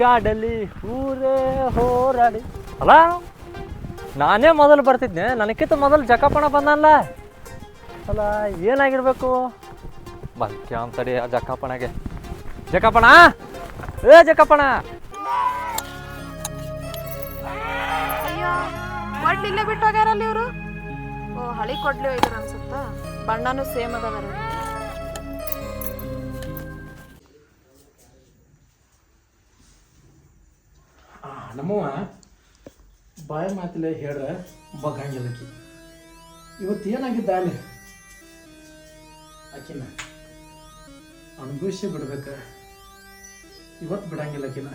ಯಾರೇ ಕೂಗಾಡಲಿ ಊರೇ ಹೋರಾಡಿ. ಅಲ್ಲ, ನಾನೇ ಮೊದಲು ಬರ್ತಿದ್ದೆ ನನಕ್ಕಿಂತ ಮೊದಲು ಜಕಪಣ ಬಂದಲ್ಲ ಅಲ್ಲ, ಏನಾಗಿರ್ಬೇಕು? ಬಂತ ಅಂತಡಿ ಆ ಜಕಪಣಗೆ ಜಕಪಣ ಏ ಇಲ್ಲೇ ಬಿಟ್ಟು ಹೋಗ್ಯಾರಲ್ಲ ಇವರು? ಓ, ಹಳಿ ಕೊಡ್ಲಿ ಹೋಯ್ತಾರ ಅನ್ಸುತ್ತ? ಬಣ್ಣನೂ ಸೇಮ್ ಅದಾವ ನಮ್ಮವ್ವ ಬಾಯಿ ಮಾತಿಲ್ಲ ಹೇಳ್ರ ಬಗ್ಗಂಗಿಲ್ಲಕಿ ಇವತ್ತು ಏನಾಗಿದ್ದ ಅಲ್ಲಿ? ಆಕಿನ ಅನುಭವಿಸಿ ಬಿಡ್ಬೇಕ. ಇವತ್ತು ಬಿಡಂಗಿಲ್ಲಕಿನ.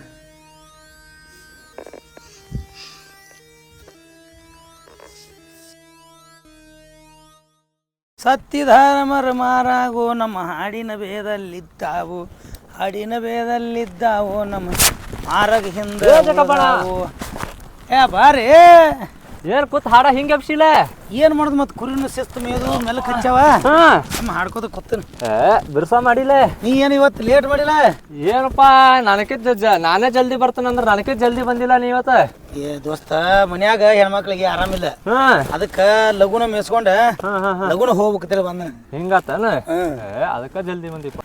ಸತ್ತಿದಾರಮರ ಮಾರಾಗೋ ನಮ್ಮ ಹಾಡಿನ ಭೇದಲ್ಲಿದ್ದಾವು. ಹಾಡಿನ ಭೇದಲ್ಲಿದ್ದಾವೋ ನಮ್ಮ ಮಾರಗ ಹಿಂದೆ ಏ. ಏ ಬಾರಿ. ಏನ್ ಕೂತ್ ಹಾಡ ಹಿಂಗೆ ಎಬ್ಸಿಲ್ಲ ಏನ್ ಮಾಡುದು ಮತ್ ಕುರಿನ ಶಿಸ್ತು ಮೇದು ಮೆಲಕ್ ಹಚ್ಚವ ಹಾ. ನಮ್ಮ ಹಾಡ್ಕೋತ ಕೂತನ. ಏ ಬಿರ್ಸ ಮಾಡಿಲ್ಲ ನೀ ಏನು ಇವತ್ತು ಲೇಟ್ ಮಾಡಿಲ್ಲ ಏನಪ್ಪಾ ನನಕ್ಕೆ ನಾನೇ ಜಲ್ದಿ ಬರ್ತೇನಂದ್ರ ನನಕ್ಕೆ ಜಲ್ದಿ ಬಂದಿಲ್ಲ ನೀ ಇವತ್ತ? ಏ ದೋಸ್ತ ಮನ್ಯಾಗ ಹೆಣ್ಮಕ್ಳಿಗೆ ಆರಾಮಿಲ್ಲ. ಹಾ. ಅದಕ್ಕ ಲಗುನ ಮೇಸ್ಕೊಂಡ. ಹಾ ಹಾ ಹಾ. ಲಗುನ ಹೋಗ್ಬೇಕಂತೇಳಿ ಬಂದ. ಹಿಂಗಾತನ? ಹ್ಮ್. ಏ ಅದಕ್ಕ ಜಲ್ದಿ ಬಂದಿಪ್ಪ.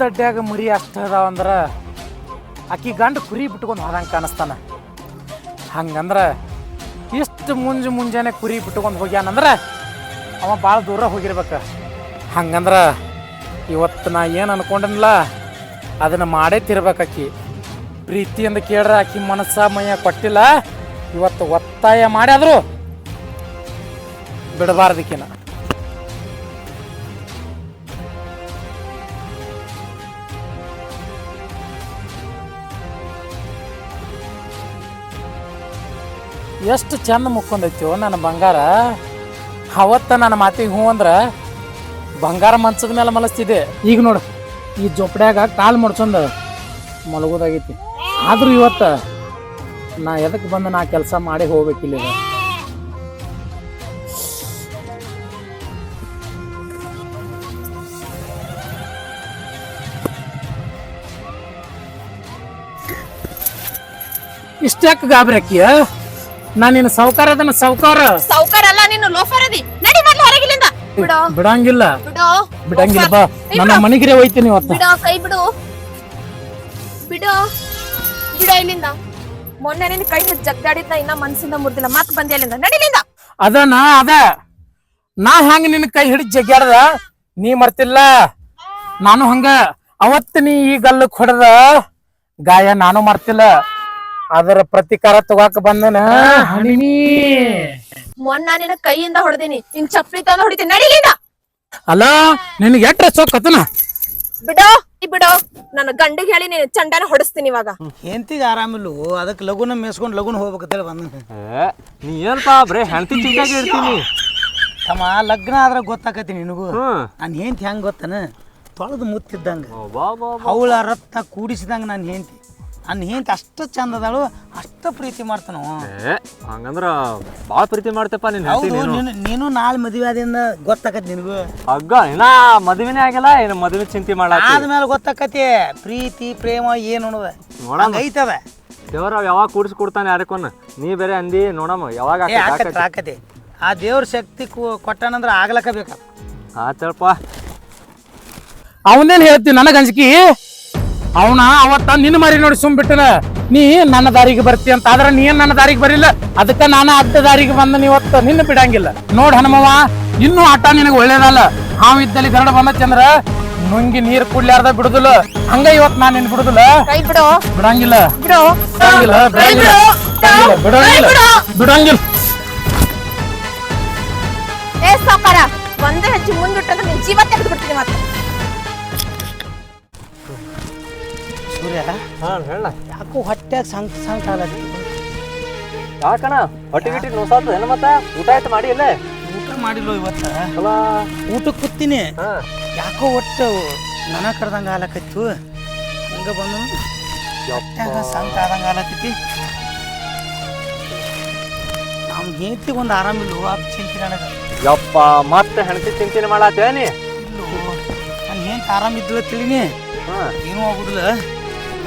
ದಡ್ಡ್ಯಾಗ ಮರಿ ಅಷ್ಟು ಅದಾವ ಅಂದ್ರ ಆಕಿ ಗಂಡು ಕುರಿ ಬಿಟ್ಕೊಂಡು ಹೋದಂಗೆ ಕಾಣಿಸ್ತಾನ. ಹಂಗಂದ್ರ ಇಷ್ಟು ಮುಂಜು ಮುಂಜಾನೆ ಕುರಿ ಬಿಟ್ಕೊಂಡು ಹೋಗ್ಯಾನಂದ್ರೆ ಅವ ಭಾಳ ದೂರ ಹೋಗಿರ್ಬೇಕು. ಹಂಗಂದ್ರ ಇವತ್ತು ನಾ ಏನು ಅನ್ಕೊಂಡನಲ್ಲ, ಅದನ್ನ ಮಾಡೇ ತಿರ್ಬೇಕು ಆಕಿ ಪ್ರೀತಿಯಿಂದ ಕೇಳ್ರ ಆಕಿ ಮನಸ್ಸ ಮೈಯ ಕೊಟ್ಟಿಲ್ಲ, ಇವತ್ತು ಒತ್ತಾಯ ಮಾಡ್ಯಾದ್ರು ಬಿಡಬಾರ್ದಕ್ಕಿನ ಎಷ್ಟು ಚಂದ ಮುಕ್ಕೊಂಡೈತೋ ನನ್ನ ಬಂಗಾರ. ಅವತ್ತ ನನ್ನ ಮಾತಿಗೆ ಹ್ಞೂ ಅಂದ್ರೆ ಬಂಗಾರ ಮನ್ಸದ ಮೇಲೆ ಮಲಸ್ತಿದೆ ಈಗ ನೋಡು, ಈ ಜೊಪಡ್ಯಾಗ ಕಾಲು ಮಡ್ಸೊಂದು ಮಲಗೋದಾಗೈತಿ. ಆದರೂ ಇವತ್ತು ನಾ ಎದಕ್ಕೆ ಬಂದು ನಾ ಕೆಲಸ ಮಾಡಿ ಹೋಗ್ಬೇಕಿಲ್ಲ. ಇಷ್ಟ್ಯಾಕೆ ಗಾಬರಿ ಅಕ್ಕಿಯ ನಾನು ನಿನ್ನ ಸಾವುಕಾರ ಅದನ್ನ ಸಾವುಕಾರ. ಸೌಕರ್ ಅಲ್ಲ ನೀನು ಲೋಫರ್ ಅದಿ. ನಡಿ ಮೊದ್ಲು ಹೊರಗಿಲ್ಲಿಂದ ಬಿಡೋ. ಬಿಡಂಗಿಲ್ಲ. ಬಿಡೋ. ಬಿಡಂಗಿಲ್ಲ ಬಾ. ನನ್ನ ಮನೆಗಿರೇ ಹೋಯ್ತೀನಿ ಇವತ್ತು. ಬಿಡ ಕೈ ಬಿಡು. ಬಿಡೋ. ಬಿಡ ಇಲ್ಲಿಂದ. ಮೊನ್ನೆ ನಿನ್ನ ಕೈ ಹಿಡ್ ಜಗ್ದಾಡಿದ್ನ ಇನ್ನ ಮನ್ಸಿಂದ ಮುರ್ದಿಲ್ಲ. ಮತ್ ಬಂದೆ ಅಲ್ಲಿಂದ. ನಡಿಲಿಂದ ಅದ ನಾ ಅದ. ನಾ ಹೆಂಗ ನಿನ್ನ ಕೈ ಹಿಡಿದ್ ಜಗ್ಯಾಡ್ದ? ನೀ ಮರ್ತಿಲ್ಲ. ನಾನು ಹಂಗ. ಅವತ್ತು ನೀ ಈ ಗಲ್ಲಕ್ ಹೊಡೆದ. ಗಾಯ ನಾನು ಮರ್ತಿಲ್ಲ. ಅದರ ಪ್ರತಿಕಾರ ತಗೋಕ ಬಂದನ? ಮೊನ್ನ ನಿನ್ನ ಕೈಯಿಂದ ಹೊಡೆದಿನಿ. ನಿನ್ ಚಪ್ಪಲಿ ತಂದ ಹೊಡಿತೀನಿ. ನಡಿಲಿಂದ ಅಲ್ಲ ನಿನಗೆ ಎಟ್ಟ ಚೊಕ್ಕತನ ಬಿಡೋ ಈ ಬಿಡೋ. ನನ್ನ ಗಂಡಿಗೆ ಹೇಳಿ ನೀನು ಚಂಡನ ಹೊಡಿಸ್ತೀನಿ ಇವಾಗ. ಹೆಂತಿಗೆ ಆರಾಮಿಲ್ಲ ಅದಕ್ಕೆ ಲಗುನ ಮೇಸ್ಕೊಂಡ್ ಲಗುನ ಹೋಗ್ಬೇಕಂತೇಳಿ ಬಂದ ನೀ ಏನಪ್ಪ ಬರೇ ಹೆಂಡತಿ ಚಿಂತಾಗಿ ಇರ್ತೀನಿ. ತಮ್ಮ ಲಗ್ನ ಆದ್ರೆ ಗೊತ್ತಾಕತಿ ನಿನಗೂ. ನನ್ ನಾನು ಹೆಂತಿ ಹೆಂಗ್ ಗೊತ್ತನ? ತೊಳೆದು ಮುತ್ತಿದ್ದಂಗ. ಬಾ ಬಾ ಅವಳ ರತ್ನ ಕೂಡಿಸಿದಂಗ ನಾನು ಹೆಂತಿ ನನ್ನ ಹಿಂತ ಅಷ್ಟು ಚಂದ ಅದಾಳು ಅಷ್ಟು ಪ್ರೀತಿ ಮಾಡ್ತಾನ. ಏ ಹಂಗಂದ್ರ ಭಾಳ ಪ್ರೀತಿ ಮಾಡ್ತೇಪ್ಪ ನಿನ್ ಹೌದು ನೀನು. ನೀನು ನೀನು ನಾಳೆ ಮದುವೆ ಆದಿಂದ ಗೊತ್ತಾಕತಿ ನಿನಗೂ. ಹಗ್ಗ ಇನ್ನ ಮದುವೆನೇ ಆಗಿಲ್ಲ ಏನು ಮದುವೆ ಚಿಂತೆ ಮಾಡ ಆದ್ಮೇಲೆ ಗೊತ್ತಾಕತಿ ಪ್ರೀತಿ ಪ್ರೇಮ ಏನು ಅನ್ನೋದ. ನೋಡಮ್ಮ. ಐತದ. ದೇವ್ರ ಯಾವಾಗ ಕೂಡಿಸಿ ಕೊಡ್ತಾನೆ ಯಾರಕ್ಕೊನ್ನ ನೀ ಬೇರೆ ಅಂದಿ ನೋಡಮ್ಮ ಯಾವಾಗ ಏ ಆಕತಿ ಆಕತಿ. ಆ ದೇವ್ರ ಶಕ್ತಿ ಕೊ- ಕೊಟ್ಟಾನಂದ್ರ ಆಗ್ಲಕ್ಕ ಬೇಕ. ಆತಲ್ಪ ಅವನೇನ್ ಹೇಳ್ತೀವಿ ನನಗೆ ಅಂಜಿಕಿ ಅವನ ಅವತ್ತ ನಿನ್ನ ಮರಿ ನೋಡಿ ಸುಮ್ ಬಿಟ್ಟನ. ನೀ ನನ್ನ ದಾರಿಗೆ ಬರ್ತಿ ಅಂತ. ಆದ್ರ ನೀ ಏನ್ ನನ್ನ ದಾರಿಗೆ ಬರಿಲ್ಲ? ಅದಕ್ಕ ನಾನು ಅಡ್ಡ ದಾರಿಗೆ ಬಂದ ನೀವತ್ತ ನಿನ್ನ ಬಿಡಂಗಿಲ್ಲ. ನೋಡ್ ಹನುಮವ ಇನ್ನೂ ಆಟ ನಿನಗೆ ಒಳ್ಳೇದಲ್ಲ. ಹಾವ್ ಇದ್ದಲ್ಲಿ ಗರಡ ಬಂದ ಚಂದ್ರ ನುಂಗಿ ನೀರ್ ಕುಡ್ಲಾರ್ದ ಬಿಡುದಿಲ್ಲ. ಹಂಗ ಇವತ್ ನಾನ್ ನಿನ್ ಬಿಡುದಿಲ್ಲ. ಬಿಡಂಗಿಲ್ಲ. ಬಿಡೋ. ಬಿಡಂಗಿಲ್ಲ ಬಿಡಂಗಿಲ್ಲ. ಒಂದೇ ಹೆಚ್ಚು ಮುಂದಿಟ್ಟಂದ್ರೆ ನಿನ್ ಜೀವ ತೆಗೆದು ಬಿಡ್ತೀನಿ ಮತ್ತೆ. ಸೂರ್ಯ ಹಾ ಹೇಳ. ಯಾಕೋ ಹೊಟ್ಯಾಗ ಸಂಕ ಸಂಕ ಯಾಕಣ ಹೊಟ್ಟೆ ಗಿಟ್ಟಿ ನೋಸಾತ ಏನ ಮತ್ತ? ಊಟ ಆಯ್ತು ಮಾಡಿ ಇಲ್ಲ? ಊಟ ಮಾಡಿಲ್ಲ ಇವತ್ತ? ಅಲ್ಲ. ಊಟಕ್ಕೆ ಕೂತೀನಿ. ಯಾಕೋ ಒಟ್ಟು ನನ ಕರ್ದಂಗ ಆಲಕತ್ತು ಹಂಗ ಬಂದು ಹೊಟ್ಯಾಗ ಸಂಕ ಆದಂಗ ಆಲತ್ತೈತಿ ನಮ್ಮ ಹೆಂಡತಿ ಒಂದು ಆರಾಮಿಲ್ಲ ಆ ಚಿಂತೆ ನನಗೆ. ಯಪ್ಪ ಮತ್ತೆ ಹೆಂಡತಿ ಚಿಂತನೆ ಮಾಡತ್ತೇನಿ ಇಲ್ಲೋ. ನನ್ನ ಹೆಂಡತಿ ಆರಾಮಿದ್ದಿಲ್ಲ ತಿಳಿನಿ. ಏನೂ ಆಗುದಿಲ್ಲ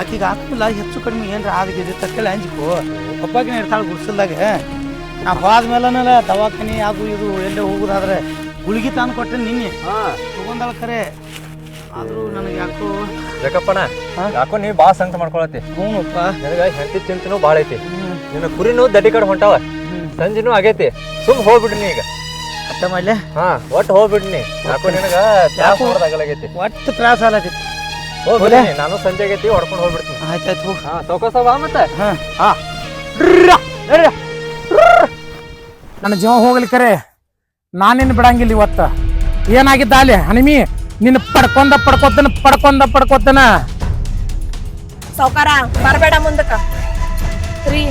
ಆಕಿಗೆ ಆಗ್ತಿಲ್ಲ ಹೆಚ್ಚು ಕಡಿಮೆ ಏನ್ರ ಆದಗಿದೆ ತಕ್ಕಲ್ಲ ಅಂಜಿಕೋ. ಒಬ್ಬಾಕಿನ ಇರ್ತಾಳೆ ಗುಡ್ಸಲ್ದಾಗ. ನಾ ಹೋದ್ಮೇಲನಲ್ಲ ದವಾಖಾನೆ ಅದು ಇದು ಎಲ್ಲೇ ಹೋಗುದಾದ್ರೆ ಗುಳಿಗೆ ತಂದು ಕೊಟ್ಟೆ ನಿನ್ನೆ? ತಗೊಂಡಳ ಖರೆ ಆದರೂ ನನಗೆ ಯಾಕೋ ಯಾಕಪ್ಪಣ? ಯಾಕೋ ನೀ ಭಾಳ ಸಂಕಟ ಮಾಡ್ಕೊಳತ್ತಿ. ಹ್ಞೂಪ್ಪ ನನಗೆ ಹೆಂಡತಿ ಚಿಂತೆನೂ ಭಾಳ ಐತಿ. ನಿನ್ನ ಕುರಿನೂ ದಡ್ಡಿ ಕಡೆ ಹೊಂಟಾವ. ಸಂಜೆನೂ ಆಗೈತಿ. ಸುಮ್ ಹೋಗ್ಬಿಡ್ರಿ ಈಗ. ಅಷ್ಟ ಮಾಡ್ಲೆ? ಹಾಂ ಒಟ್ಟು ಹೋಗ್ಬಿಡ್ರಿ ಯಾಕೋ ನಿನಗೆ ತ್ರಾಸ ಹೊಡೆದಾಗಲಾಗೈತಿ ಒಟ್ಟು ತ್ರಾಸ ಆಲತ್ತಿತ್ತು ನಾನು ಸಂಜೆ ಆಗೈತಿ ಹೊಡ್ಕೊಂಡು ಹೋಗ್ಬಿಡ್ತೀನಿ. ಆಯ್ತಾಯ್ತು ಹೋಗಿ. ಹಾ ಮತ್ತೆ. ಹಾಂ. ಹಾ. ನನ್ನ ಜೀವ ಹೋಗ್ಲಿ ಕರೆ. ನಾನೇನು ಬಿಡಂಗಿಲ್ಲ ಇವತ್ತ. ಏನಾಗಿದ್ದ ಅಲ್ಲಿ ಹನಿಮಿ? ನಿನ್ನ ಪಡ್ಕೊಂಡ ಪಡ್ಕೊತನ ಪಡ್ಕೊಂಡ ಪಡ್ಕೊತನ. ಸೌಕಾರ ಬರಬೇಡ ಮುಂದಕ್ಕ. ರೀ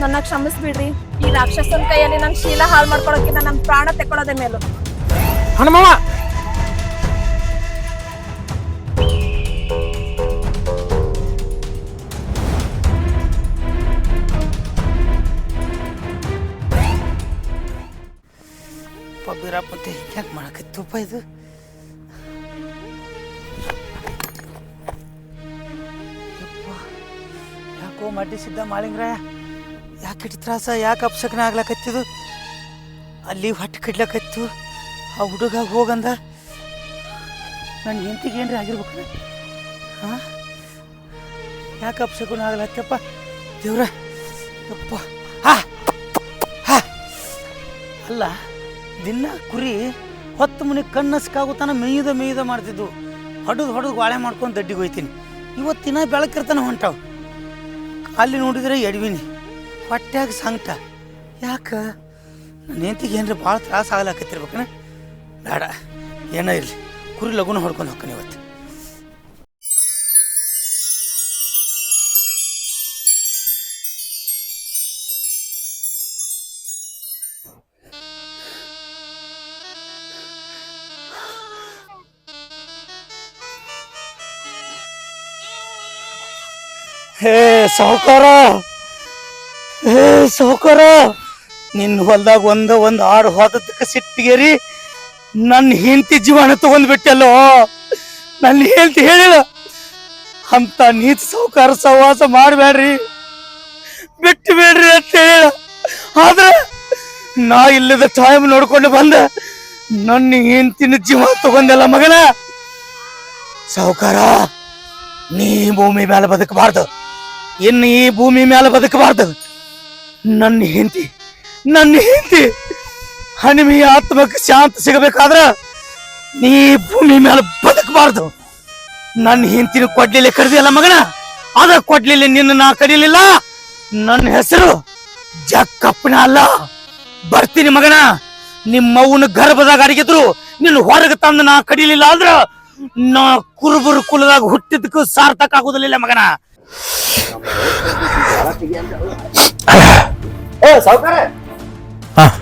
ನನ್ನ ಕ್ಷಮಿಸ್ಬಿಡ್ರಿ. ಈ ರಾಕ್ಷಸನ ಕೈಯಲ್ಲಿ ನನ್ನ ಶೀಲ ಹಾಳು ಮಾಡ್ಕೊಳಕಿನ್ನ ನನ್ನ ಪ್ರಾಣ ತೆಕ್ಕೊಳ್ಳೋದೇ ಮೇಲು. ಹನುಮವ ಅಂತ ಯಾಕೆ ತುಪ್ಪ ಇದು? ಯಾಕೋ ಮಡ್ಡಿ ಸಿದ್ಧ ಮಾಳಿಂಗ್ರಾಯ? ಯಾಕೆ ಇಟ್ಟು ತ್ರಾಸ, ಯಾಕೆ ಅಪ್ಸಕನ ಆಗ್ಲಕತ್ತಿದು ಅಲ್ಲಿ ಹೊಟ್ಟೆ ಕಡ್ಲಕತ್ತು, ಆ ಹುಡುಗ ಹೋಗಂದ? ನನ್ನ ಹೆಂಡತಿಗೆ ಏನ್ರಿ ಆಗಿರ್ಬೇಕು ಹಾಂ? ಯಾಕೆ ಅಪ್ಸಕನ ಆಗ್ಲತ್ತಪ್ಪ ದೇವ್ರ, ಯಪ್ಪ. ಹಾ. ಅಲ್ಲ ದಿನ ಕುರಿ ಹೊತ್ತು ಮುನಿ ಕಣ್ಣಸ್ಕಾಗುತ್ತಾನ ಮೇಯ್ದ ಮೇಯ್ದ ಮಾಡ್ತಿದ್ವು ಹೊಡೆದು ಹೊಡೆದು ಗಾಳೆ ಮಾಡ್ಕೊಂಡು ದಡ್ಡಿಗೆ ಹೋಯ್ತೀನಿ. ಇವತ್ತಿನ ಬೆಳಕಿರ್ತಾನೆ ಹೊಂಟಾವ. ಅಲ್ಲಿ ನೋಡಿದ್ರೆ ಎಡವಿನಿ. ಹೊಟ್ಯಾಗ ಸಂಕಟ ಯಾಕೆ? ನನ್ನ ಹೆಂತಿಗೆ ಏನ್ರಿ ಭಾಳ ತ್ರಾಸ ಆಗ್ಲಾಕತ್ತಿರ್ಬೇಕನ? ಬೇಡ, ಏನೋ ಇರಲಿ. ಕುರಿ ಲಗುನ ಹೊಡ್ಕೊಂಡು ಹೋಗ್ತಾನೆ ಇವತ್ತು. ಹೇ ಸಾಹುಕಾರ ಹೇ ಸಾಹುಕಾರ ನಿನ್ನ ಹೊಲ್ದಾಗ ಒಂದ ಒಂದು ಆಡು ಹೋದಕ್ಕೆ ಸಿಟ್ಟಿಗೇರಿ ನನ್ನ ಹೆಂಡತಿ ಜೀವನ ತಗೊಂಡ್ಬಿಟ್ಟಲ್ಲೋ? ನನ್ನ ಹೆಂಡತಿ ಹೇಳಿಲ್ಲ? ಅಂತ ನೀತಿ ಸಾಹುಕಾರ ಸಹವಾಸ ಮಾಡಬೇಡ್ರಿ ಬಿಟ್ಟು ಬೇಡ್ರಿ ಅಂತ ಹೇಳ. ಆದ್ರೆ ನಾ ಇಲ್ಲದ ಟೈಮ್ ನೋಡ್ಕೊಂಡು ಬಂದ, ನನ್ನ ಹೆಂಡತಿನ ಜೀವ ತಗೊಂಡಲ್ಲ ಮಗನ? ಸಾಹುಕಾರ ನೀ ಭೂಮಿ ಮೇಲೆ ಬದುಕಬಾರ್ದು. ಇನ್ನು ಈ ಭೂಮಿ ಮೇಲೆ ಬದುಕಬಾರ್ದು. ನನ್ನ ಹೆಂಡತಿ ನನ್ನ ಹೆಂಡತಿ ಹನಿಮೆಯ ಆತ್ಮಕ್ಕೆ ಶಾಂತಿ ಸಿಗಬೇಕಾದ್ರ ನೀ ಭೂಮಿ ಮೇಲೆ ಬದುಕಬಾರ್ದು. ನನ್ನ ಹೆಂಡತಿನ ಕೊಡ್ಲಿಲ್ಲ ಕರೆದಿಲ್ಲ ಮಗನ? ಅದ ಕೊಡ್ಲಿಲ್ಲ ನಿನ್ನ ನಾ ಕರೀಲಿಲ್ಲ. ನನ್ನ ಹೆಸರು ಜಕ್ಕಪ್ಪನ ಅಲ್ಲ. ಬರ್ತೀನಿ ಮಗನ. ನಿಮ್ಮ ಗರ್ಭದಾಗ ಅಡಗಿದ್ರು, ನಿನ್ನ ಹೊರಗೆ ತಂದು ನಾ ಕಡಿಲಿಲ್ಲ ಅಂದ್ರ ನಾ ಕುರುಬರು ಕುಲದಾಗ ಹುಟ್ಟಿದಕ್ಕೂ ಸಾರ್ಥಕ ಆಗುದಿಲ್ಲ ಮಗನ.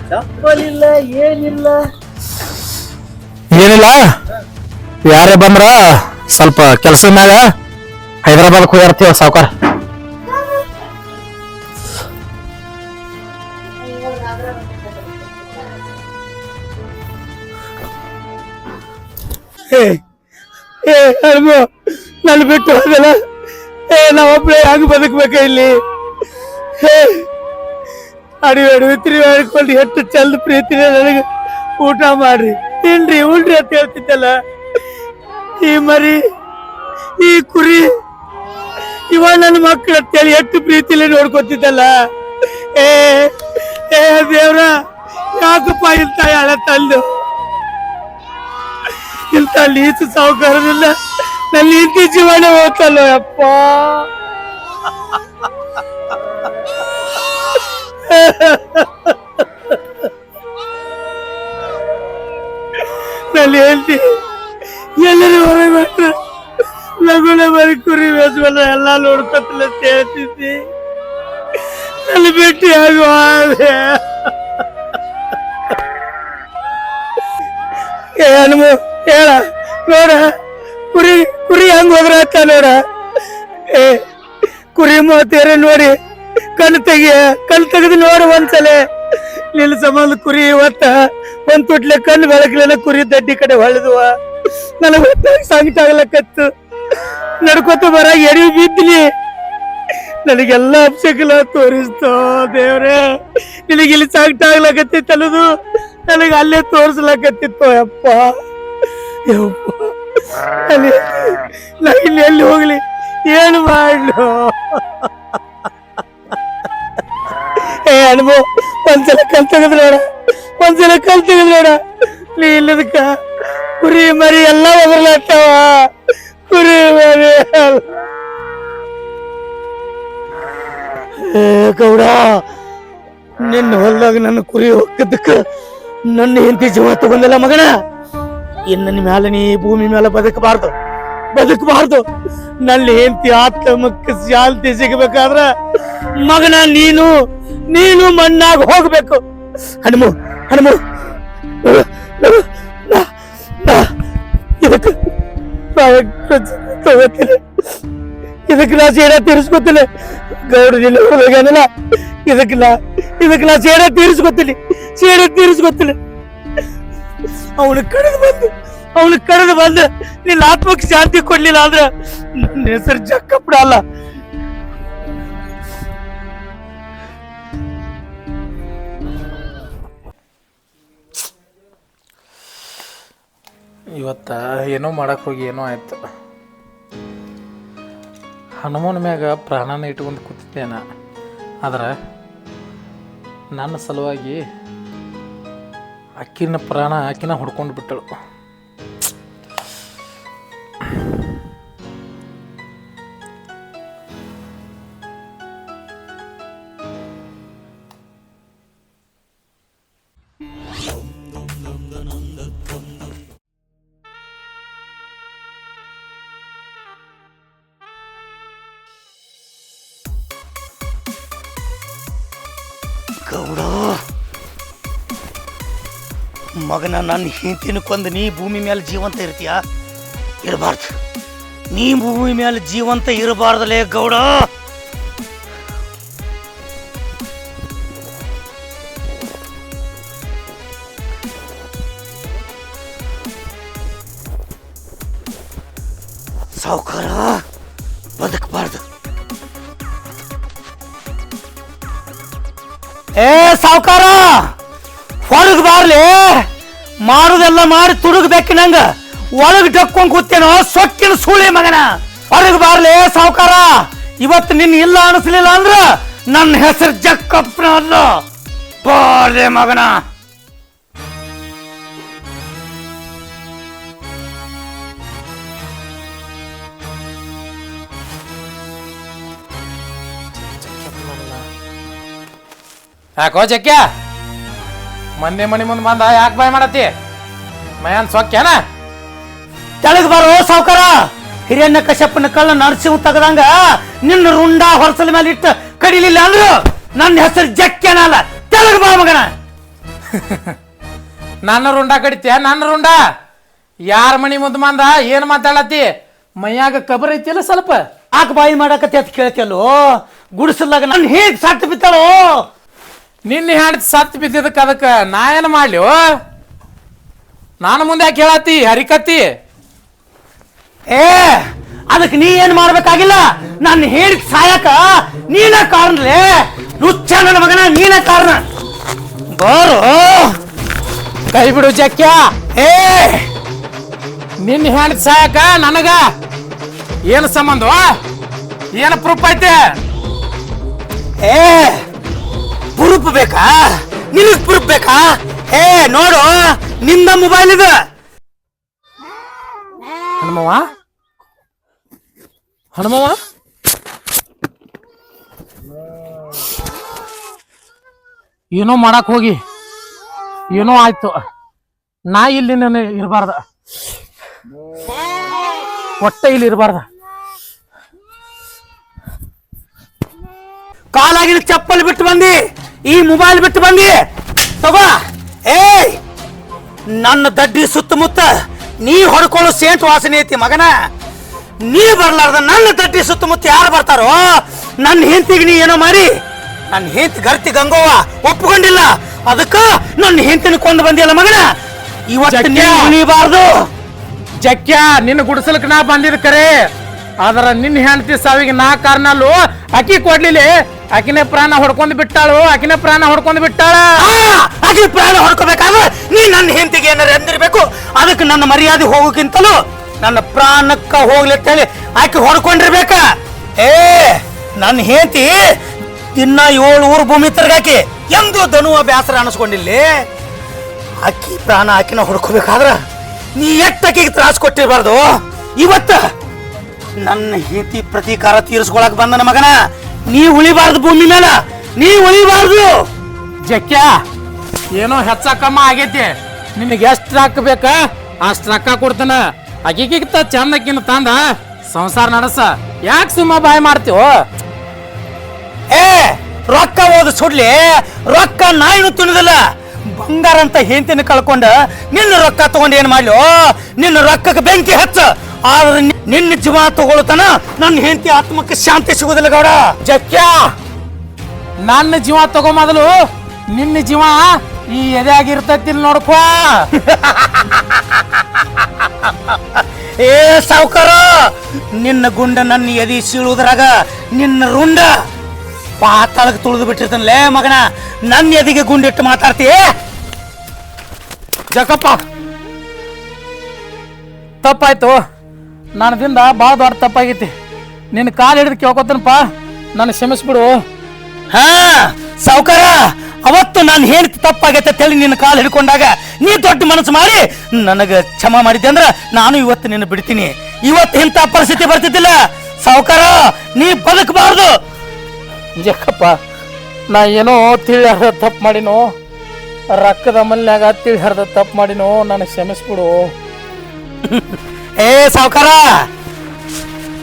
ಚಪ್ಪಲಿಲ್ಲ ಏನಿಲ್ಲ. ಏನಿಲ್ಲ? ಯಾರೇ ಬಂದ್ರ ಸ್ವಲ್ಪ ಕೆಲಸ ಮ್ಯಾಗ ಹೈದರಾಬಾದ್ ಹೋಗಿರ್ತೀವ ಸಾವ್ಕಾರ. ಏ ಏ ಹನುಮ ನನ್ನ ಬಿಟ್ಟು ಹೋದಲ್ಲ ಏ ನಾವೊಬ್ಳೆ ಹೆಂಗ್ ಬದುಕ್ಬೇಕ ಇಲ್ಲಿ? ಅಡಿಬೇಡಿ ಉತ್ರಿ ತಿರುಗಾಡ್ಕೊಂಡು ಎಷ್ಟು ಚಂದ ಪ್ರೀತಿನೇ ನನಗೆ ಊಟ ಮಾಡ್ರಿ. ತಿನ್ರಿ ಉಳ್ರಿ ಅಂತ ಹೇಳ್ತಿದ್ದಲ್ಲ. ಈ ಮರಿ, ಈ ಕುರಿ ಇವ ನನ್ನ ಮಕ್ಕಳ ಅಂತೇಳಿ ಎಷ್ಟು ಪ್ರೀತಿಲಿ ನೋಡ್ಕೊತಿದ್ದಲ್ಲ. ಏ ಏ, ದೇವ್ರ, ಯಾಕಪ್ಪ ಇಂತ ಎಳೆ ತಂದು? ಇಂಥ ಲೀಸು ಸಾವುಕಾರನಿಲ್ಲ. ನನ್ನ ಇಂತಿ ಜೀವನ ಹೋಗ್ತಲ್ಲ ಅಪ್ಪ ನನ್ನ ಹೇಳ್ತಿ ಎಲ್ಲರೂ ಹೊರಗೆ ಬಿಟ್ರೆ ಲಗುನ ಬರೀ ಕುರಿ ಬೇಸ್ವಲ್ಲ ಎಲ್ಲ ನೋಡ್ಕೊತಿಲ್ಲ ಅಂತ ಹೇಳ್ತಿದ್ದಿ ನನ್ನ ಬಿಟ್ಟು ಹೇಗೆ ಹೋದೆ? ಏ ಹನುಮ ಹೇಳ ನೋಡ ಕುರಿ ಕುರಿ ಹೆಂಗ್ ಹೋದ್ರ ನೋಡ. ಏ, ಕುರಿ ಮಾತೇರ ನೋಡಿ ಕಣ್ ತೆಗಿಯ ಕಣ್ ತೆಗೆದು ನೋಡು ಒಂದ್ಸಲ. ನಿನ್ನ ಸಂಬಂಧ ಕುರಿ ಇವತ್ತ, ಒಂದ್ ತುಟ್ಲೆ ಕಣ್ಣು ಬೆಳಗ್ಲೇನ ಕುರಿ ದಡ್ಡಿ ಕಡೆ ಹೊಳೆದುವ ನನಗೆ ಸಂಕಟ ಆಗ್ಲಕತ್ತು. ನಡ್ಕೋತ ಬರ, ಎಡಿ ಬಿದ್ಲಿ. ನನಗೆಲ್ಲ ಅಪ್ಸಕಲ ತೋರಿಸ್ತೋ ದೇವ್ರೆ. ನಿನಗೆ ಇಲ್ಲಿ ಸಂಕಟ ಆಗ್ಲಕತ್ತಿತ್ತಲ್ಲದು? ನನಗೆ ಅಲ್ಲೇ ತೋರಿಸ್ಲಕತ್ತಿತ್ತು ಅಪ್ಪ ಯಪ್ಪ. ಅಲ್ಲಿ ನಾ ಇಲ್ಲಿ ಎಲ್ಲಿ ಹೋಗ್ಲಿ. ಏನು ಮಾಡ್ಲು? ಏ, ಅನುಭವ, ಒಂದ್ಸಲ ಕಲ್ ತೆಗೆದ್ರೋಡ ಒಂದ್ಸಲ ಕಲ್ ತೆಗೆದ್ರೋಡ ನೀ ಇಲ್ಲದಕ್ಕ. ಕುರಿ ಮರಿ ಎಲ್ಲ ಒದರ್ಲಾಗ್ತಾವ ಕುರಿ ಮರಿ ಗೌಡ, ನಿನ್ನ ಹೊಲ್ದಾಗ ನನ್ನ ಕುರಿ ಹೋಗದಕ್ಕ ನನ್ನ ಹೆಂಡತಿ ಜೀವ ತಗೊಂಡಲ್ಲ ಮಗನ. ಇನ್ನ ಮ್ಯಾಲ, ನೀ ಭೂಮಿ ಮೇಲೆ ಬದುಕಬಾರ್ದು. ಬದುಕಬಾರ್ದು. ನಲ್ಲಿ ಹೆಂಡತಿ ಆತ್ಮಕ್ಕೆ ಶಾಂತಿ ಸಿಗಬೇಕಾದ್ರ ಮಗನ ನೀನು ನೀನು ಮಣ್ಣಾಗ ಹೋಗ್ಬೇಕು. ಹನುಮು ಹನುಮು. ಇದಕ್ಕೆ ಇದಕ್ಕೆ ನಾ ಸೇಡ ತೀರಿಸ್ಕೊತೀನಿ. ಗೌಡ ಇದಕ್ಕೆ ನಾ ಇದಕ್ಕೆ ನಾ ಸೇಡ ತೀರಿಸ್ಕೊತೀನಿ. ಸೇಡ ತೀರಿಸ್ಕೊತೀನಿ. ಅವನು ಕಳೆದು ಬಂದು, ಅವನು ಕಳೆದು ಬಂದು ನಿನ್ನ ಆತ್ಮಕ್ಕೆ ಶಾಂತಿ ಕೊಡ್ಲಿಲ್ಲ ಅಂದ್ರೆ ನನ್ನ ಹೆಸರು ಜಕ್ಕಪ್ಪಡ ಇವತ್ತ ಏನೋ ಮಾಡಕ್ ಹೋಗಿ ಏನೋ ಆಯ್ತು. ಹನುಮನ ಮ್ಯಾಗ ಪ್ರಾಣನ ಇಟ್ಕೊಂಡು ಕೂತಿದ್ದೆ ನಾ ಆದ್ರೆ ನನ್ನ ಸಲುವಾಗಿ ಅಕ್ಕಿನ ಪ್ರಾಣ ಆಕಿನ ಹೊಡ್ಕೊಂಡು ಬಿಟ್ಟಳು. ಮಗನ ನನ್ನ ಹಿಂತಿನ ಕೊಂದು ನೀ ಭೂಮಿ ಮೇಲೆ ಜೀವಂತ ಇರ್ತೀಯ? ಇರಬಾರ್ದು. ನೀ ಭೂಮಿ ಮೇಲೆ ಜೀವಂತ ಇರಬಾರ್ದಲೇ ಗೌಡ. ಮಾಡುದೆಲ್ಲ ಮಾಡಿ ತುಡುಗ್ಬೇಕು ನಂಗ. ಒಳಗ್ ಡಕ್ಕೊಂಡ್ ಕೂತೇನೋ ಸೊಕ್ಕಿನ ಸೂಳಿ ಮಗನ. ಹೊರಗ್ ಬಾರ್ಲಿ ಸಾವುಕಾರ. ಇವತ್ತು ನಿನ್ ಇಲ್ಲ ಅನಿಸ್ಲಿಲ್ಲ ಅಂದ್ರ ನನ್ನ ಹೆಸರು ಜಕ್ಕಪ್ಪನ ಅಲ್ಲ ಬಾರ್ಲೆ ಮಗನ. ಯಾಕೋ ಜಕ್ಯ ಮಂದಿ ಮನಿ ಮುಂದೆ ಬಂದ ಯಾಕೆ ಬಾಯ್ ಮಾಡತ್ತಿ? ಮಯಾನ್ ಸೊಕ್ಕೇನ ತೆಳಗ್ ಬರೋ ಸಾವುಕಾರ. ಹಿರಿಯಣ್ಣ ಕಶ್ಯಪ್ಪನ ಕಳ್ಳ ನರಸಿಂಹ ತೆಗದಂಗ ನಿನ್ನ ರುಂಡ ಹೊರಸಲ ಮೇಲೆ ಇಟ್ಟು ಕಡಿಲಿಲ್ಲ ಅಂದ್ರು ನನ್ನ ಹೆಸರು ಜಕ್ಕೇನಲ್ಲ ತೆಳಗ್ ಬಾ ಮಗನ. ನನ್ನ ರುಂಡ ಕಡಿತ್ಯ? ನನ್ನ ರುಂಡ? ಯಾರ ಮನಿ ಮುಂದೆ ಬಂದ ಏನ್ ಮಾತಾಡತ್ತಿ? ಮೈಯಾಗ ಕಬರ್ ಐತಿಲ್ಲ ಸ್ವಲ್ಪ? ಆಕ ಬಾಯಿ ಮಾಡಕತ್ತೆ ಅಂತ ಕೇಳ್ತಿಯಲ್ಲೋ? ಗುಡಿಸಲ್ಲಾಗ ನನ್ನ ಹೇಗ್ ಸತ್ತು ಬಿತ್ತಾಳೋ? ನಿನ್ನೆ ಹಾಡಿ ಸತ್ ಬಿದ್ದಿದ್ದಕ್ಕೆ ಅದಕ್ಕೆ ನಾ ಏನು ಓ? ನಾನು ಮುಂದೆ ಯಾಕೆ ಹೇಳತ್ತಿ ಹರಿಕತ್ತಿ? ಏ ಅದಕ್ಕೆ ನೀ ಏನ್ ಮಾಡ್ಬೇಕಾಗಿಲ್ಲ? ನಾನು ಹೇಳಿದ ಸಾಯಕ ನೀನ ಕಾರಣಲೇ. ನುಚ್ಚ ನನ್ನ ಮಗನ ನೀನ ಕಾರಣ. ಬರು. ಕೈ ಬಿಡು ಜಕ್ಯ. ಏ! ನಿನ್ನ ಹೇಳಿದ ಸಾಯಕ ನನಗ ಏನು ಸಂಬಂಧ ಏನು ಪ್ರೂಫ್ ಐತೆ? ಏ! ಪ್ರೂಫ್ ಬೇಕಾ ನಿನಗ್ ಪ್ರೂಫ್ ಬೇಕಾ ಏ ನೋಡು, ನಿಂದ ಮೊಬೈಲ್ ಇದೆ. ಹನುಮವ್ವ? ಹನುಮವ್ವ? ಏನೋ ಮಾಡಕ್ ಹೋಗಿ. ಏನೋ ಆಯ್ತು. ನಾ ಇಲ್ಲಿ ನಾನು ಇರಬಾರ್ದ. ಹೊಟ್ಟೆ ಇಲ್ಲಿ ಇರಬಾರ್ದ. ಕಾಲಾಗಿನ ಚಪ್ಪಲ್ ಬಿಟ್ಟು ಬಂದಿ. ಈ ಮೊಬೈಲ್ ಬಿಟ್ಟು ಬಂದಿ ತಗೋ. ಏಯ್ ನನ್ನ ದಡ್ಡಿ ಸುತ್ತಮುತ್ತ ನೀ ಹೊಡ್ಕೊಳ್ಳೋ ಸೇಂಟ್ ವಾಸನೆ ಐತಿ ಮಗನ. ನೀ ಬರ್ಲಾರ್ದ ನನ್ನ ದಡ್ಡಿ ಸುತ್ತಮುತ್ತ ಯಾರು ಬರ್ತಾರೋ ನನ್ನ ಹೆಂತಿಗೆ ನೀ ಏನೋ ಮಾಡಿ. ನನ್ನ ಹೆಂತಿ ಗರ್ತಿ ಗಂಗೋವ ಒಪ್ಕೊಂಡಿಲ್ಲ ಅದಕ್ಕ ನನ್ನ ಹೆಂತಿನ ಕೊಂಡು ಬಂದಿಲ್ಲ ಮಗನ. ಇವತ್ತು ನೀ ಬಾರ್ದು ಜಕ್ಯ ನಿನ್ನ ಗುಡಿಸಲಕ್ಕೆ ನಾ ಬಂದಿದ್ ಕರೆ. ಆದ್ರ ನಿನ್ನ ಹೆಂಡತಿ ಸಾವಿಗೆ ನಾ ಕಾರ್ನಲ್ಲು ಅಕ್ಕಿ ಕೊಡ್ಲಿಲ್ಲ ಆಕಿನೇ ಪ್ರಾಣ ಹೊಡ್ಕೊಂಡ್ ಬಿಟ್ಟಾಳು. ಆಕಿನೇ ಪ್ರಾಣ ಹೊಡ್ಕೊಂಡ್ ಬಿಟ್ಟಾಳ. ಆಕೆ ಪ್ರಾಣ ಹೊಡ್ಕೋಬೇಕಾದ್ರೆ ನೀ ನನ್ನ ಹೆಂಡತಿಗೆ ಏನಾರ ಎಂದಿರ್ಬೇಕು ಅದಕ್ಕೆ ನನ್ನ ಮರ್ಯಾದೆ ಹೋಗೋಕ್ಕಿಂತಲೂ ನನ್ನ ಪ್ರಾಣಕ್ಕ ಹೋಗ್ಲಿ ಅಂತ ಹೇಳಿ ಆಕೆ ಹೊಡ್ಕೊಂಡಿರ್ಬೇಕ. ಏ, ನನ್ನ ಹೆಂಡತಿ ದಿನ ಏಳು ಊರು ಭೂಮಿ ತಿರ್ಗಾಕಿ ಎಂದು ದನುವ ಬೇಸರ ಅನಿಸ್ಕೊಂಡಿಲ್ಲ. ಅಕ್ಕಿ ಪ್ರಾಣ ಆಕಿನ ಹೊಡ್ಕೋಬೇಕಾದ್ರ ನೀ ಎಟ್ಟಕ್ಕಿಗೆ ತ್ರಾಸ ಕೊಟ್ಟಿರ್ಬಾರ್ದು? ಇವತ್ತ ನನ್ನ ಹೇತಿ ಪ್ರತೀಕಾರ ತೀರಿಸ್ಕೊಳಕ್ ಬಂದನ ಮಗನ. ನೀ ಉಳಿಬಾರ್ದು ಭೂಮಿ ಮೇಲೆ. ನೀ ಉಳಿಬಾರ್ದು. ಜಕ್ಯ ಏನೋ ಹೆಚ್ಚ ಕಮ್ಮ ಆಗೈತಿ ನಿನಗೆ ಎಷ್ಟು ರೊಕ್ಕ ಬೇಕ? ಅಷ್ಟು ರೊಕ್ಕ ಕೊಡ್ತಾನ. ಚಂದ ಚಂದಕ್ಕಿನ ತಂದ ಸಂಸಾರ ನಡೆಸ. ಯಾಕೆ ಸುಮ್ಮ ಬಾಯ್ ಮಾಡ್ತೀವೋ ಏ ರೊಕ್ಕ ಓದು ಸುಡ್ಲಿ. ರೊಕ್ಕ ನಾಯಿನೂ ತಿನ್ನೋದಿಲ್ಲ. ಬಂಗಾರ ಅಂತ ಹೆಂಡತಿನ ಕಳ್ಕೊಂಡ ನಿನ್ನ ರೊಕ್ಕ ತಗೊಂಡು ಏನ್ ಮಾಡ್ಲಿ? ನಿನ್ನ ರೊಕ್ಕಕ್ಕೆ ಬೆಂಕಿ ಹಚ್ಚ. ಆದ್ರೆ ನಿನ್ನ ಜೀವ ತಗೊಳ್ತಾನ ನನ್ನ ಹೆಂಡತಿ ಆತ್ಮಕ್ಕೆ ಶಾಂತಿ ಸಿಗೋದಿಲ್ಲ ಗೌಡ. ಜಕ್ಯ ನನ್ನ ಜೀವ ತಗೋ ಮೊದಲು. ನಿನ್ನ ಜೀವ ಈ ಎದೆಯಾಗಿರ್ತೈತಿ ನೋಡ್ಕೋ ಏ ಸಾವುಕಾರ ನಿನ್ನ ಗುಂಡ ನನ್ನ ಎದಿ ಸೀಳುವುದ್ರಾಗ ನಿನ್ನ ರುಂಡ ಪಾತಾಳಕ್ಕೆ ತುಳಿದು ಬಿಟ್ಟಿರ್ತಾನಲೇ ಮಗನ. ನನ್ನ ಎದಿಗೆ ಗುಂಡಿಟ್ಟು ಮಾತಾಡ್ತೀಯ? ಜಕಪ್ಪ ತಪ್ಪಾಯ್ತು. ನನ್ನದಿಂದ ಭಾಳ ದೊಡ್ಡ ತಪ್ಪಾಗೈತಿ. ನಿನ್ನ ಕಾಲು ಹಿಡಿದು ಕೇಳ್ಕೊತನಪ್ಪ ನನ್ನ ಕ್ಷಮಿಸ್ಬಿಡು. ಹಾ ಸಾವುಕಾರ ಅವತ್ತು ನಾನು ಹೇಳ್ತಿ ತಪ್ಪಾಗೈತೆ ಅಂತ ಹೇಳಿ ನಿನ್ನ ಕಾಲು ಹಿಡ್ಕೊಂಡಾಗ ನೀ ದೊಡ್ಡ ಮನಸ್ಸು ಮಾಡಿ ನನಗೆ ಕ್ಷಮ ಮಾಡಿದ್ದೆ ಅಂದ್ರೆ ನಾನು ಇವತ್ತು ನಿನ್ನ ಬಿಡ್ತೀನಿ. ಇವತ್ತು ಇಂಥ ಪರಿಸ್ಥಿತಿ ಬರ್ತಿದ್ದಿಲ್ಲ. ಸಾವುಕಾರ ನೀ ಬದುಕಬಾರ್ದು. ಜಕ್ಕಪ್ಪ ನಾ ಏನೋ ತಿಳಿ ಹರಿದ ತಪ್ಪು ಮಾಡಿನೋ? ರಕ್ಕದ ಮಲ್ನಾಗ ತಿಳಿ ಹರಿದ ತಪ್ಪು ಮಾಡಿನೋ? ನನಗೆ ಕ್ಷಮಿಸ್ಬಿಡು. ಏ, ಸಾವುಕಾರ!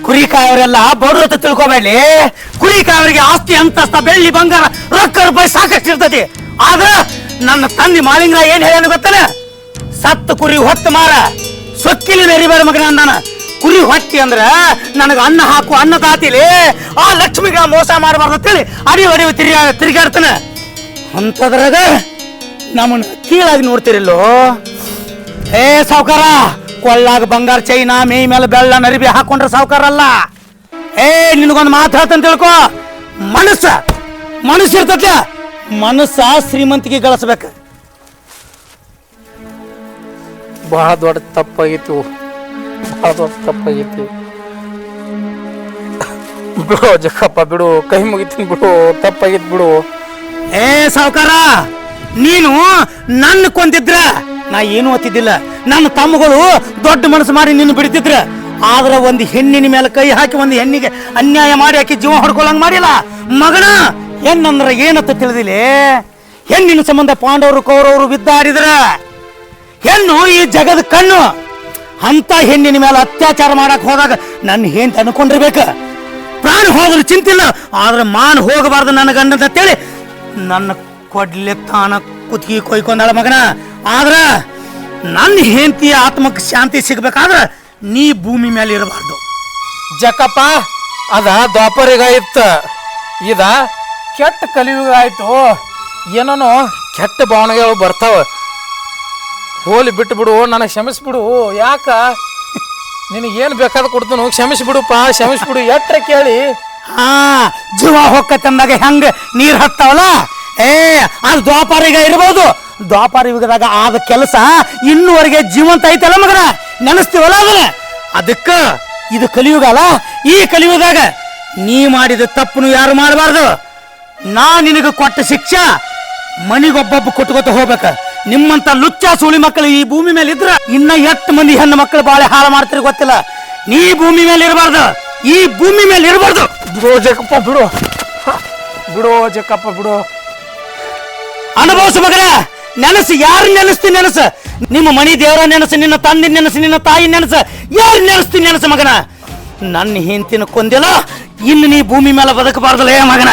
ಕುರಿ ಕಾಯವರೆಲ್ಲ ಬಡವ್ರ ಅಂತ ತಿಳ್ಕೊಬೇಡ್ಲಿ ಕುರಿ ಕಾಯವರಿಗೆ ಆಸ್ತಿ ಅಂತಸ್ತ, ಬೆಳ್ಳಿ ಬಂಗಾರ, ರೊಕ್ಕ ರೂಪಾಯಿ ಸಾಕಷ್ಟು ಇರ್ತತಿ ಆದ್ರ ನನ್ನ ತಂದೆ ಮಾಲಿಂಗ ಏನ್ ಹೇಳ ಗೊತ್ತಲ್ಲ ಸತ್ತು ಕುರಿ ಹೊತ್ತು ಮಾರ. ಸೊಕ್ಕಿಲಿ ಮೆರಿಬೇಡ ಮಗನ ಅಂದಾನ. ಕುರಿ ಹೊಟ್ಟಿ ಅಂದ್ರ ನನಗ ಅನ್ನ ಹಾಕು, ಅನ್ನ ತಾತಿಲಿ. ಆ ಲಕ್ಷ್ಮಿಗ ಮೋಸ ಮಾಡಬಾರ್ದು ಅಂತೇಳಿ ಅಡಿ ಹೊಡಿ ತಿರ್ಗಾ, ತಿರ್ಗಾಡ್ತಾನ. ಅಂತದ್ರಾಗ ನಮ್ಮನ್ನ ಕೀಳಾಗಿ ನೋಡ್ತಿರಲ್ಲೋ? ಏ, ಸಾವುಕಾರ! ಕೊಳ್ಳಾಗ ಬಂಗಾರ ಚೈನಾ ಮೇ ಮೇಲೆ ಬೆಳ್ಳ ನರಿಬಿ ಹಾಕೊಂಡ್ರೆ ಸಾವುಕಾರಲ್ಲ. ಏ ನಿನಗೊಂದು ಮಾತು ಹೇಳ್ತಾನೆ ತಿಳ್ಕೊ. ಮನಸ್ಸ ಮನಸ್ಸು ಇರ್ತೈತೆ ಮನಸ್ಸ ಶ್ರೀಮಂತಿಗೆ ಗಳಿಸ್ಬೇಕು. ಭಾಳ ದೊಡ್ಡ ತಪ್ಪಾಗಿತ್ತು ಭಾಳ ದೊಡ್ಡ ತಪ್ಪಾಗಿತ್ತು ಬಿಡು ಜಕ್ಕಪ್ಪ ಬಿಡು ಕೈ ಮುಗಿತೀನಿ ಬಿಡು ತಪ್ಪಾಗಿತ್ತು ಬಿಡು. ಏ ಸಾವುಕಾರ ನೀನು ನನ್ನ ಕೊಂದಿದ್ರ. ನಾ ಏನು ಓದ್ತಿದ್ದಿಲ್ಲ ನನ್ನ ತಮ್ಮಗಳು ದೊಡ್ಡ ಮನಸ್ಸು ಮಾಡಿ ನಿನ್ನ ಬಿಡ್ತಿದ್ರ. ಆದ್ರೆ ಒಂದು ಹೆಣ್ಣಿನ ಮೇಲೆ ಕೈ ಹಾಕಿ ಒಂದು ಹೆಣ್ಣಿಗೆ ಅನ್ಯಾಯ ಮಾಡಿ ಹಾಕಿ ಜೀವ ಹೊಡ್ಕೊಳಂಗ್ ಮಾಡಿಲ್ಲ. ಮಗನ ಹೆಣ್ಣಂದ್ರ ಏನಂತ ತಿಳಿದಿಲ್ಲ ಹೆಣ್ಣಿನ ಸಂಬಂಧ ಪಾಂಡವರು ಕೌರವರು ಬಿದ್ದಾಡಿದ್ರ. ಹೆಣ್ಣು ಈ ಜಗದ ಕಣ್ಣು. ಅಂತ ಹೆಣ್ಣಿನ ಮೇಲೆ ಅತ್ಯಾಚಾರ ಮಾಡಕ್ ಹೋದಾಗ ನನ್ನ ಹೆಂಡತಿ ಅನ್ಕೊಂಡಿರ್ಬೇಕ. ಪ್ರಾಣ ಹೋದ್ರೆ ಚಿಂತಿಲ್ಲ. ಆದ್ರೆ ಮಾನ್ ಹೋಗಬಾರ್ದು ನನ್ನ ಗಂಡ ಅಂತೇಳಿ ನನ್ನ ಕೊಡ್ಲಿ ತಾನ ಕುತ್ತಿಗೆ ಕೊಯ್ಕೊಂಡಾಳ ಮಗನ. ಆದ್ರ ನನ್ನ ಹೆಂಡತಿಯ ಆತ್ಮಕ್ಕೆ ಶಾಂತಿ ಸಿಗ್ಬೇಕಾದ್ರ ನೀ ಭೂಮಿ ಮೇಲೆ ಇರಬಾರ್ದು. ಜಕಪ್ಪ ಅದ ದ್ವಾಪರಿಗಾಯ್ತ. ಇದ ಕೆಟ್ಟ ಕಲಿಯುಗ ಆಯ್ತು ಏನೋ ಕೆಟ್ಟ ಭಾವನೆಗಳು ಬರ್ತಾವ. ಹೋಲಿ ಬಿಟ್ಟು ಬಿಡು ನನಗೆ ಕ್ಷಮಿಸ್ಬಿಡು. ಯಾಕ? ನಿನಗೇನು ಬೇಕಾದ ಕೊಡ್ತನು ಕ್ಷಮಿಸ್ಬಿಡುಪ್ಪ ಕ್ಷಮಿಸ್ಬಿಡು. ಎಟ್ರ ಕೇಳಿ? ಹಾ ಜೀವ ಹೊಕ್ಕತ್ತಂದಾಗ ಹೆಂಗ ನೀರ್ ಹತ್ತಾವಲ್ಲ? ಏ ಅಲ್ಲಿ ದ್ವಾಪಾರಿಗ ಇರ್ಬೋದು. ದ್ವಾಪಾರ ಯುಗದಾಗ ಆದ ಕೆಲಸ ಇನ್ನುವರೆಗೆ ಜೀವಂತ ಐತಲ್ಲ ಮಗನ? ನೆನೆಸ್ತೀವಲ್ಲ ಅದನ್ನ ಅದಕ್ಕ ಇದು ಕಲಿಯುಗ ಅಲ್ಲ? ಈ ಕಲಿಯುಗದಾಗ ನೀ ಮಾಡಿದ ತಪ್ಪನು ಯಾರು ಮಾಡಬಾರ್ದು? ನಾ ನಿನಗೆ ಕೊಟ್ಟ ಶಿಕ್ಷೆ ಮನಿಗೊಬ್ಬೊಬ್ಬ ಕೊಟ್ಕೋತ ಹೋಗ್ಬೇಕ. ನಿಮ್ಮಂತ ಲುಚ್ಚ ಸುಳಿ ಮಕ್ಕಳು ಈ ಭೂಮಿ ಮೇಲೆ ಇದ್ರ ಇನ್ನ ಎಷ್ಟು ಮಂದಿ ಹೆಣ್ಣು ಮಕ್ಕಳು ಬಾಳೆ ಹಾಳು ಮಾಡ್ತೀರಿ ಗೊತ್ತಿಲ್ಲ. ನೀ ಭೂಮಿ ಮೇಲೆ ಇರಬಾರ್ದು. ಈ ಭೂಮಿ ಮೇಲೆ ಇರಬಾರ್ದು. ಬಿಡೋ ಜಕ್ಕಪ್ಪ ಬಿಡು. ಬಿಡೋ ಜಕ್ಕಪ್ಪ ಬಿಡು. ಅನುಭವಿಸು ಮಗನ. ನೆನಸು, ಯಾರು ನೆನೆಸ್ತಿ ನೆನಸ? ನಿಮ್ಮ ಮನಿ ದೇವರ ನೆನಸು, ನಿನ್ನ ತಂದೆ ನೆನಸು, ನಿನ್ನ ತಾಯಿ ನೆನಸು. ಯಾರು ನೆನೆಸ್ತಿ ನೆನಸ ಮಗನ? ನನ್ನ ಹೆಂಡತಿನ ಕೊಂದಿಲ್ಲ ಇನ್ನು ನೀ ಭೂಮಿ ಮೇಲೆ ಬದುಕಬಾರ್ದಲ್ಲ ಏ ಮಗನ?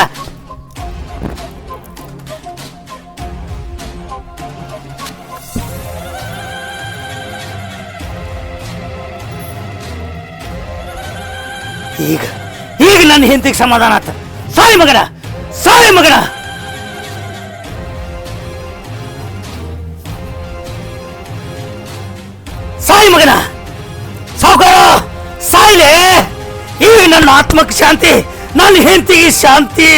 ಈಗ ಈಗ ನನ್ನ ಹೆಂಡತಿಗೆ ಸಮಾಧಾನ ಆತ. ಸಾಯಿ ಮಗನ ಸಾಯಿ ಮಗನ. ಶಾಂತಿ, ನನ್ನ ಹೆಂಡತಿಗೆ ಶಾಂತಿ.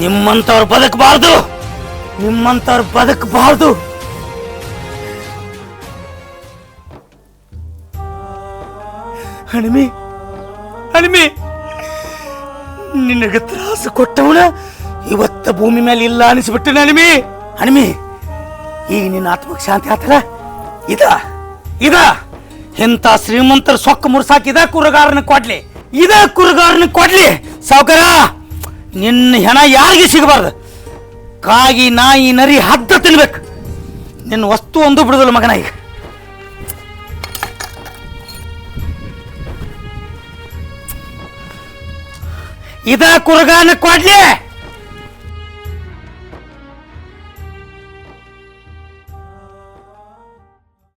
ನಿಮ್ಮಂತವ್ರು ಬದುಕಬಾರ್ದು ನಿಮ್ಮಂತವ್ರು ಬದುಕಬಾರ್ದು. ಹಣಿಮಿ ಹಣಿಮಿ, ನಿನಗೆ ತ್ರಾಸು ಕೊಟ್ಟವನ ಇವತ್ತ ಭೂಮಿ ಮೇಲೆ ಇಲ್ಲ ಅನಿಸ್ಬಿಟ್ಟು ಹಣಿಮಿ. ಹಣಿಮಿ ಈಗ ನಿನ್ನ ಆತ್ಮಕ್ಕೆ ಶಾಂತಿ ಆತಲ್ಲ? ಇದ ಇದ ಎಂಥ ಶ್ರೀಮಂತರ ಸೊಕ್ಕ ಮುರ್ಸಾಕಿದ ಕುರುಗಾರನ ಕೊಡ್ಲಿ. ಇದ ಕುರುಗಾರನ ಕೊಡ್ಲಿ. ಸಾವುಕಾರ, ನಿನ್ನ ಹೆಣ ಯಾರಿಗೆ ಸಿಗಬಾರ್ದು? ಕಾಗಿ, ನಾಯಿ, ನರಿ ಹದ್ದ ತಿನ್ಬೇಕು. ನಿನ್ನ ವಸ್ತು ಒಂದು ಬಿಡುದಿಲ್ಲ ಮಗನ ಈಗ ಇದ ಕುರುಗಾರನ ಕೊಡ್ಲಿ.